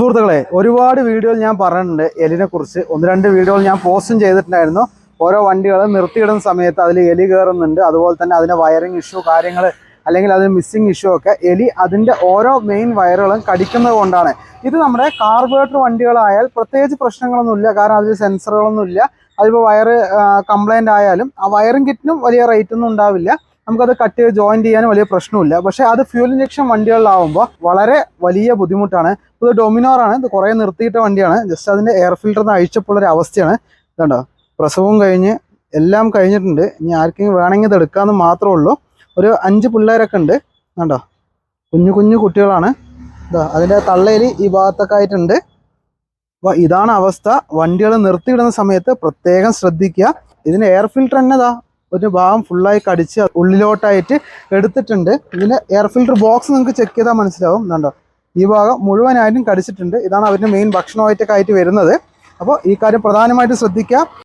സുഹൃത്തുക്കളെ ഒരുപാട് വീഡിയോയിൽ ഞാൻ പറഞ്ഞിട്ടുണ്ട് എലിനെ കുറിച്ച് ഒന്ന് രണ്ട് വീഡിയോകൾ ഞാൻ പോസ്റ്റും ചെയ്തിട്ടുണ്ടായിരുന്നു. ഓരോ വണ്ടികൾ നിർത്തിയിടുന്ന സമയത്ത് അതിൽ എലി കയറുന്നുണ്ട്. അതുപോലെ തന്നെ അതിന്റെ വയറിംഗ് ഇഷ്യൂ കാര്യങ്ങൾ അല്ലെങ്കിൽ അതിന് മിസ്സിങ് ഇഷ്യൂ ഒക്കെ എലി അതിന്റെ ഓരോ മെയിൻ വയറുകളും കടിക്കുന്നത് കൊണ്ടാണ്. ഇത് നമ്മുടെ കാർബേറ്റർ വണ്ടികളായാൽ പ്രത്യേകിച്ച് പ്രശ്നങ്ങളൊന്നുമില്ല കാരണം അതിൽ സെൻസറുകളൊന്നുമില്ല അതിപ്പോൾ വയറ് കംപ്ലൈന്റ് ആയാലും ആ വയറിംഗ് കിറ്റിനും വലിയ റേറ്റൊന്നും ഉണ്ടാവില്ല. നമുക്കത് കട്ട് ചെയ്ത് ജോയിൻ ചെയ്യാൻ വലിയ പ്രശ്നമില്ല പക്ഷേ അത് ഫ്യൂൽ ഇഞ്ചക്ഷൻ വണ്ടികളിലാവുമ്പോൾ വളരെ വലിയ ബുദ്ധിമുട്ടാണ്. ഇത് ഡൊമിനോറാണ് ഇത് കുറേ നിർത്തിയിട്ട വണ്ടിയാണ്. ജസ്റ്റ് അതിന്റെ എയർ ഫിൽറ്ററിന് അഴിച്ചപ്പോൾ ഒരു അവസ്ഥയാണ്. ഇതുണ്ടോ? പ്രസവവും കഴിഞ്ഞ് എല്ലാം കഴിഞ്ഞിട്ടുണ്ട്. ഇനി ആർക്കെങ്കിലും വേണമെങ്കിൽ ഇത് എടുക്കാമെന്ന് മാത്രമേ ഉള്ളൂ. ഒരു അഞ്ച് പിള്ളേരൊക്കെ ഉണ്ട്. കണ്ടോ കുഞ്ഞു കുഞ്ഞു കുട്ടികളാണ്. ഇതാ അതിന്റെ തള്ളയിൽ ഈ ഭാഗത്തൊക്കെ ആയിട്ടുണ്ട്. അപ്പോൾ ഇതാണ് അവസ്ഥ. വണ്ടികൾ നിർത്തിയിടുന്ന സമയത്ത് പ്രത്യേകം ശ്രദ്ധിക്കുക. ഇതിന് എയർ ഫിൽറ്റർ തന്നെ ഇതാ ഒരു ഭാഗം ഫുള്ളായി കടിച്ച് ഉള്ളിലോട്ടായിട്ട് എടുത്തിട്ടുണ്ട്. ഇതിന്റെ എയർ ഫിൽറ്റർ ബോക്സ് നിങ്ങൾക്ക് ചെക്ക് ചെയ്താൽ മനസ്സിലാവും. കണ്ടോ? ഈ ഭാഗം മുഴുവനായിട്ടും കടിച്ചിട്ടുണ്ട്. ഇതാണ് അവരുടെ മെയിൻ ഭക്ഷണമായിട്ടൊക്കെ ആയിട്ട് വരുന്നത്. അപ്പോൾ ഈ കാര്യം പ്രധാനമായിട്ട് ശ്രദ്ധിക്കുക.